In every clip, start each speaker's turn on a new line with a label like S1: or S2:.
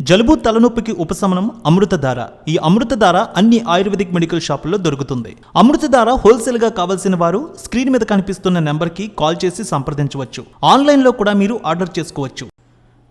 S1: జలుబు తలనొప్పికి ఉపశమనం అమృతధార. ఈ అమృతధార అన్ని ఆయుర్వేదిక్ మెడికల్ షాపుల్లో దొరుకుతుంది. అమృతధార హోల్సేల్గా కావాల్సిన వారు స్క్రీన్ మీద కనిపిస్తున్న నెంబర్కి కాల్ చేసి సంప్రదించవచ్చు. ఆన్లైన్లో కూడా మీరు ఆర్డర్ చేసుకోవచ్చు.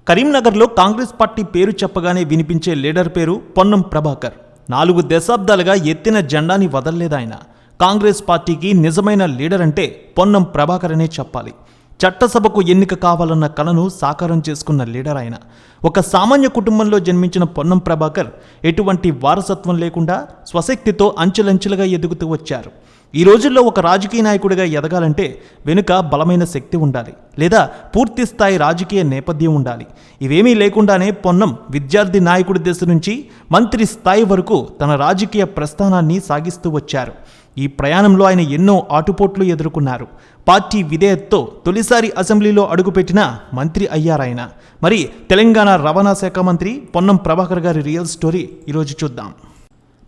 S1: కరీంనగర్లో కాంగ్రెస్ పార్టీ పేరు చెప్పగానే వినిపించే లీడర్ పేరు పొన్నం ప్రభాకర్. నాలుగు దశాబ్దాలుగా ఎత్తిన జెండాని వదల్లేదాయన. కాంగ్రెస్ పార్టీకి నిజమైన లీడర్ అంటే పొన్నం ప్రభాకర్ అనే చెప్పాలి. చట్టసభకు ఎన్నిక కావాలన్న కలను సాకారం చేసుకున్న లీడర్ ఆయన. ఒక సామాన్య కుటుంబంలో జన్మించిన పొన్నం ప్రభాకర్ ఎటువంటి వారసత్వం లేకుండా స్వశక్తితో అంచెలంచెలుగా ఎదుగుతూ వచ్చారు. ఈ రోజుల్లో ఒక రాజకీయ నాయకుడిగా ఎదగాలంటే వెనుక బలమైన శక్తి ఉండాలి లేదా పూర్తి స్థాయి రాజకీయ నేపథ్యం ఉండాలి. ఇవేమీ లేకుండానే పొన్నం విద్యార్థి నాయకుడి దశ నుంచి మంత్రి స్థాయి వరకు తన రాజకీయ ప్రస్థానాన్ని సాగిస్తూ వచ్చారు. ఈ ప్రయాణంలో ఆయన ఎన్నో ఆటుపోట్లు ఎదుర్కొన్నారు. పార్టీ విధేయతతో తొలిసారి అసెంబ్లీలో అడుగుపెట్టిన మంత్రి అయ్యారాయన మరి తెలంగాణ రవాణా శాఖ మంత్రి పొన్నం ప్రభాకర్ గారి రియల్ స్టోరీ ఈరోజు చూద్దాం.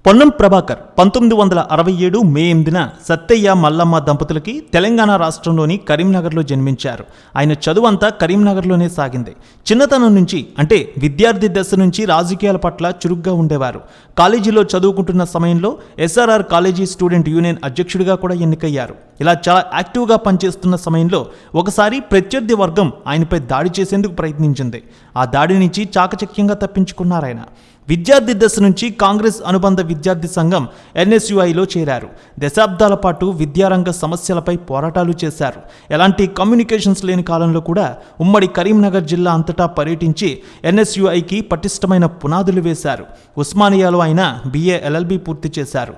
S1: పొన్నం ప్రభాకర్ పంతొమ్మిది వందల అరవై ఏడు మే ఎనిమిదిన సత్తయ్య మల్లమ్మ దంపతులకి తెలంగాణ రాష్ట్రంలోని కరీంనగర్లో జన్మించారు. ఆయన చదువంతా కరీంనగర్లోనే సాగింది. చిన్నతనం నుంచి అంటే విద్యార్థి దశ నుంచి రాజకీయాల పట్ల చురుగ్గా ఉండేవారు. కాలేజీలో చదువుకుంటున్న సమయంలో ఎస్ఆర్ఆర్ కాలేజీ స్టూడెంట్ యూనియన్ అధ్యక్షుడిగా కూడా ఎన్నికయ్యారు. ఇలా చాలా యాక్టివ్గా పనిచేస్తున్న సమయంలో ఒకసారి ప్రత్యర్థి వర్గం ఆయనపై దాడి చేసేందుకు ప్రయత్నించింది. ఆ దాడి నుంచి చాకచక్యంగా తప్పించుకున్నారాయన. విద్యార్థి దశ నుంచి కాంగ్రెస్ అనుబంధ విద్యార్థి సంఘం ఎన్ఎస్యుఐలో చేరారు. దశాబ్దాల పాటు విద్యారంగ సమస్యలపై పోరాటాలు చేశారు. ఎలాంటి కమ్యూనికేషన్స్ లేని కాలంలో కూడా ఉమ్మడి కరీంనగర్ జిల్లా అంతటా పర్యటించి ఎన్ఎస్యుఐకి పటిష్టమైన పునాదులు వేశారు. ఉస్మానియాలో ఆయన బిఏ ఎల్ఎల్బి పూర్తి చేశారు.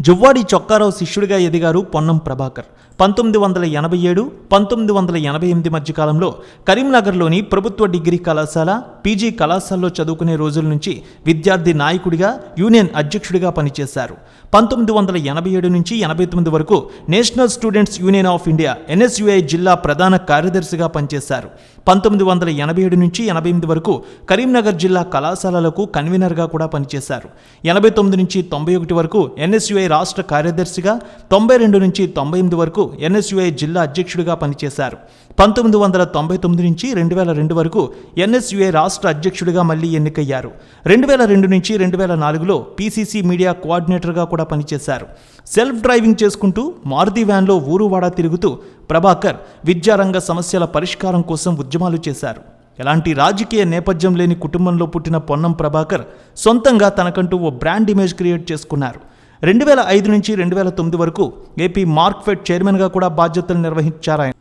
S1: జువ్వాడి చొక్కారావు శిష్యుడిగా ఎదిగారు పొన్నం ప్రభాకర్. పంతొమ్మిది వందల ఎనభై ఏడు పంతొమ్మిది వందల ఎనభై ఎనిమిది మధ్యకాలంలో కరీంనగర్లోని ప్రభుత్వ డిగ్రీ కళాశాల పీజీ కళాశాలలో చదువుకునే రోజుల నుంచి విద్యార్థి నాయకుడిగా యూనియన్ అధ్యక్షుడిగా పనిచేశారు. పంతొమ్మిది వందల ఎనభై ఏడు నుంచి ఎనభై తొమ్మిది వరకు National Students Union of India NSUI జిల్లా ప్రధాన కార్యదర్శిగా పనిచేశారు. పంతొమ్మిది వందల ఎనభై ఏడు నుంచి ఎనభై ఎనిమిది వరకు కరీంనగర్ జిల్లా కళాశాలలకు కన్వీనర్గా కూడా పనిచేశారు. ఎనభై తొమ్మిది నుంచి తొంభై ఒకటి వరకు ఎన్ఎస్యుఐ రాష్ట్ర కార్యదర్శిగా తొంభై రెండు నుంచి తొంభై ఎనిమిది వరకు ఎన్ఎస్యుఐ జిల్లా అధ్యక్షుడిగా పనిచేశారు. పంతొమ్మిది వందల తొంభై తొమ్మిది నుంచి రెండు వేల రెండు వరకు ఎన్ఎస్యుఐ రాష్ట్ర అధ్యక్షుడిగా మళ్ళీ ఎన్నికయ్యారు. రెండు వేల రెండు నుంచి రెండు వేల నాలుగులో పీసీసీ మీడియా కోఆర్డినేటర్గా కూడా పనిచేశారు. సెల్ఫ్ డ్రైవింగ్ చేసుకుంటూ మారుతి వ్యాన్లో ఊరువాడా తిరుగుతూ ప్రభాకర్ విద్యారంగ సమస్యల పరిష్కారం కోసం ఉద్యమాలు చేశారు. ఎలాంటి రాజకీయ నేపథ్యం లేని కుటుంబంలో పుట్టిన పొన్నం ప్రభాకర్ సొంతంగా తనకంటూ ఓ బ్రాండ్ ఇమేజ్ క్రియేట్ చేసుకున్నారు. రెండు వేల ఐదు నుంచి రెండు వేల తొమ్మిది వరకు ఏపీ మార్క్ఫెడ్ చైర్మన్గా కూడా బాధ్యతలు నిర్వహించారాయన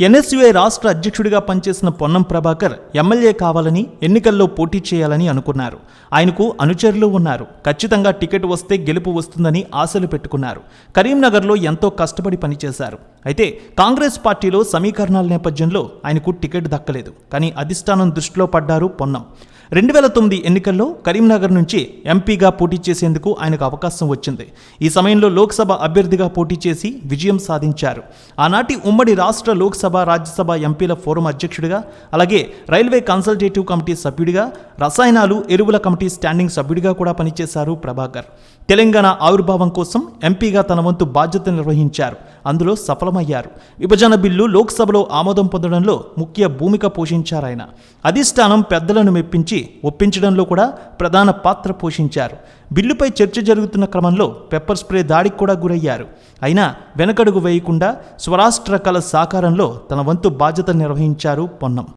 S1: ఎన్ఎస్యుఐ రాష్ట్ర అధ్యక్షుడిగా పనిచేసిన పొన్నం ప్రభాకర్ ఎమ్మెల్యే కావాలని ఎన్నికల్లో పోటీ చేయాలని అనుకున్నారు. ఆయనకు అనుచరులు ఉన్నారు. ఖచ్చితంగా టికెట్ వస్తే గెలుపు వస్తుందని ఆశలు పెట్టుకున్నారు. కరీంనగర్లో ఎంతో కష్టపడి పనిచేశారు. అయితే కాంగ్రెస్ పార్టీలో సమీకరణాల నేపథ్యంలో ఆయనకు టికెట్ దక్కలేదు. కానీ అధిష్టానం దృష్టిలో పడ్డారు పొన్నం. రెండు వేల తొమ్మిది ఎన్నికల్లో కరీంనగర్ నుంచి ఎంపీగా పోటీ చేసేందుకు ఆయనకు అవకాశం వచ్చింది. ఈ సమయంలో లోక్సభ అభ్యర్థిగా పోటీ చేసి విజయం సాధించారు. ఆనాటి ఉమ్మడి రాష్ట్ర లోక్సభ రాజ్యసభ ఎంపీల ఫోరం అధ్యక్షుడిగా అలాగే రైల్వే కన్సల్టేటివ్ కమిటీ సభ్యుడిగా రసాయనాలు ఎరువుల కమిటీ స్టాండింగ్ సభ్యుడిగా కూడా పనిచేశారు ప్రభాకర్. తెలంగాణ ఆవిర్భావం కోసం ఎంపీగా తన వంతు బాధ్యత నిర్వహించారు. అందులో సఫలమయ్యారు. విభజన బిల్లు లోక్సభలో ఆమోదం పొందడంలో ముఖ్య భూమిక పోషించారాయన. అధిష్టానం పెద్దలను మెప్పించి ఒప్పించడంలో కూడా ప్రధాన పాత్ర పోషించారు. బిల్లుపై చర్చ జరుగుతున్న క్రమంలో పెప్పర్ స్ప్రే దాడికి కూడా గురయ్యారు. అయినా వెనకడుగు వేయకుండా స్వరాష్ట్ర కళ సాకారంలో తన వంతు బాధ్యత నిర్వహించారు పొన్నం.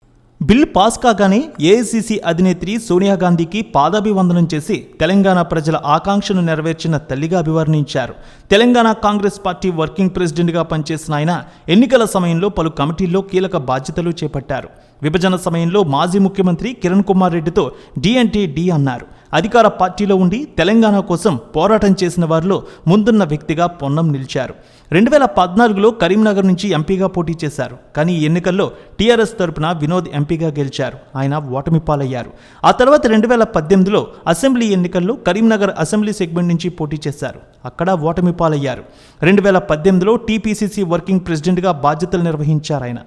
S1: బిల్ పాస్ కాగానే ఏఐసిసి అధినేత్రి సోనియా గాంధీకి పాదాభివందనం చేసి తెలంగాణ ప్రజల ఆకాంక్షను నెరవేర్చిన తల్లిగా అభివర్ణించారు. తెలంగాణ కాంగ్రెస్ పార్టీ వర్కింగ్ ప్రెసిడెంట్గా పనిచేసిన ఆయన ఎన్నికల సమయంలో పలు కమిటీల్లో కీలక బాధ్యతలు చేపట్టారు. విభజన సమయంలో మాజీ ముఖ్యమంత్రి కిరణ్ కుమార్ రెడ్డితో డి అంటే డి అన్నారు. అధికార పార్టీలో ఉండి తెలంగాణ కోసం పోరాటం చేసిన వారిలో ముందున్న వ్యక్తిగా పొన్నం నిలిచారు. రెండు వేల పద్నాలుగులో కరీంనగర్ నుంచి ఎంపీగా పోటీ చేశారు. కానీ ఈ ఎన్నికల్లో టీఆర్ఎస్ తరపున వినోద్ ఎంపీగా గెలిచారు. ఆయన ఓటమి పాలయ్యారు. ఆ తర్వాత రెండు వేల పద్దెనిమిదిలో అసెంబ్లీ ఎన్నికల్లో కరీంనగర్ అసెంబ్లీ సెగ్మెంట్ నుంచి పోటీ చేశారు. అక్కడ ఓటమి పాలయ్యారు. రెండు వేల పద్దెనిమిదిలో టీపీసీసీ వర్కింగ్ ప్రెసిడెంట్గా బాధ్యతలు నిర్వహించారు ఆయన.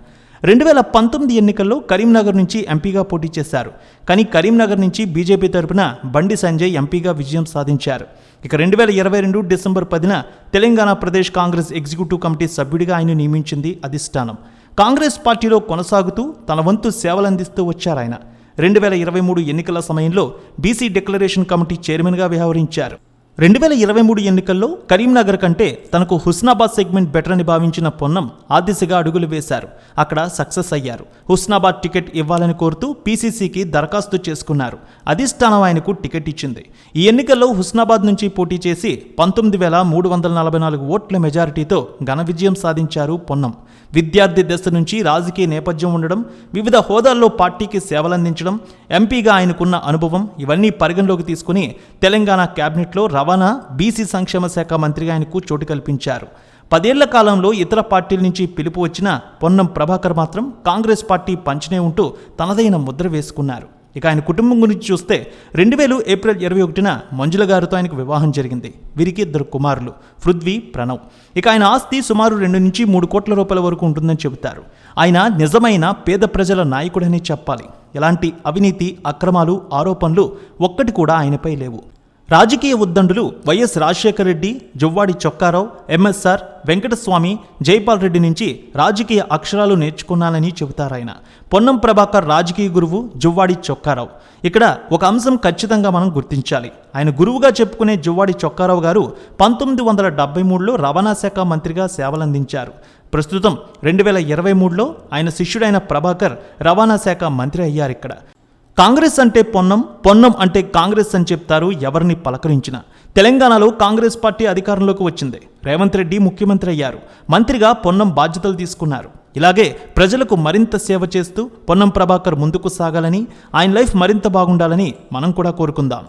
S1: రెండు వేల పంతొమ్మిది ఎన్నికల్లో కరీంనగర్ నుంచి ఎంపీగా పోటీ చేశారు. కానీ కరీంనగర్ నుంచి బీజేపీ తరపున బండి సంజయ్ ఎంపీగా విజయం సాధించారు. ఇక రెండు వేల ఇరవై రెండు డిసెంబర్ పదిన తెలంగాణ ప్రదేశ్ కాంగ్రెస్ ఎగ్జిక్యూటివ్ కమిటీ సభ్యుడిగా ఆయన నియమించింది అధిష్టానం. కాంగ్రెస్ పార్టీలో కొనసాగుతూ తన వంతు సేవలందిస్తూ వచ్చారు ఆయన. రెండు వేల ఇరవై మూడు ఎన్నికల సమయంలో బీసీ డిక్లరేషన్ కమిటీ చైర్మన్గా వ్యవహరించారు. రెండు వేల ఇరవై మూడు ఎన్నికల్లో కరీంనగర్ కంటే తనకు హుస్నాబాద్ సెగ్మెంట్ బెటర్ అని భావించిన పొన్నం ఆ దిశగా అడుగులు వేశారు. అక్కడ సక్సెస్ అయ్యారు. హుస్నాబాద్ టికెట్ ఇవ్వాలని కోరుతూ పీసీసీకి దరఖాస్తు చేసుకున్నారు. అధిష్టానం ఆయనకు టికెట్ ఇచ్చింది. ఈ ఎన్నికల్లో హుస్నాబాద్ నుంచి పోటీ చేసి పంతొమ్మిది వేల మూడు వందల నలభై నాలుగు ఓట్ల మెజారిటీతో ఘన విజయం సాధించారు పొన్నం. విద్యార్థి దశ నుంచి రాజకీయ నేపథ్యం ఉండడం వివిధ హోదాల్లో పార్టీకి సేవలందించడం ఎంపీగా ఆయనకున్న అనుభవం ఇవన్నీ పరిగణలోకి తీసుకుని తెలంగాణ కేబినెట్లో రవాణా బీసీ సంక్షేమ శాఖ మంత్రిగా ఆయనకు చోటు కల్పించారు. పదేళ్ళ కాలంలో ఇతర పార్టీల నుంచి పిలుపు వచ్చిన పొన్నం ప్రభాకర్ మాత్రం కాంగ్రెస్ పార్టీ పంచనే ఉంటూ తనదైన ముద్ర వేసుకున్నారు. ఇక ఆయన కుటుంబం గురించి చూస్తే రెండు వేలు ఏప్రిల్ ఇరవై ఒకటిన మంజుల గారితో ఆయనకు వివాహం జరిగింది. వీరికి ఇద్దరు కుమారులు పృథ్వీ ప్రణవ్. ఇక ఆయన ఆస్తి సుమారు రెండు నుంచి మూడు కోట్ల రూపాయల వరకు ఉంటుందని చెబుతారు. ఆయన నిజమైన పేద ప్రజల నాయకుడని చెప్పాలి. ఎలాంటి అవినీతి అక్రమాలు ఆరోపణలు ఒక్కటి కూడా ఆయనపై లేవు. రాజకీయ ఉద్దండులు వైఎస్ రాజశేఖర రెడ్డి జువ్వాడి చొక్కారావు ఎంఎస్ఆర్ వెంకటస్వామి జైపాల్ రెడ్డి నుంచి రాజకీయ అక్షరాలు నేర్చుకున్నానని చెబుతారాయన. పొన్నం ప్రభాకర్ రాజకీయ గురువు జువ్వాడి చొక్కారావు. ఇక్కడ ఒక అంశం ఖచ్చితంగా మనం గుర్తించాలి. ఆయన గురువుగా చెప్పుకునే జువ్వాడి చొక్కారావు గారు పంతొమ్మిది వందల డెబ్బై మూడులో రవాణా శాఖ మంత్రిగా సేవలందించారు. ప్రస్తుతం రెండు వేల ఇరవై మూడులో ఆయన శిష్యుడైన ప్రభాకర్ రవాణా శాఖ మంత్రి అయ్యారు ఇక్కడ కాంగ్రెస్ అంటే పొన్నం పొన్నం అంటే కాంగ్రెస్ అని చెప్తారు ఎవరిని పలకరించినా. తెలంగాణలో కాంగ్రెస్ పార్టీ అధికారంలోకి వచ్చింది. రేవంత్ రెడ్డి ముఖ్యమంత్రి అయ్యారు. మంత్రిగా పొన్నం బాధ్యతలు తీసుకున్నారు. ఇలాగే ప్రజలకు మరింత సేవ చేస్తూ పొన్నం ప్రభాకర్ ముందుకు సాగాలని ఆయన లైఫ్ మరింత బాగుండాలని మనం కూడా కోరుకుందాం.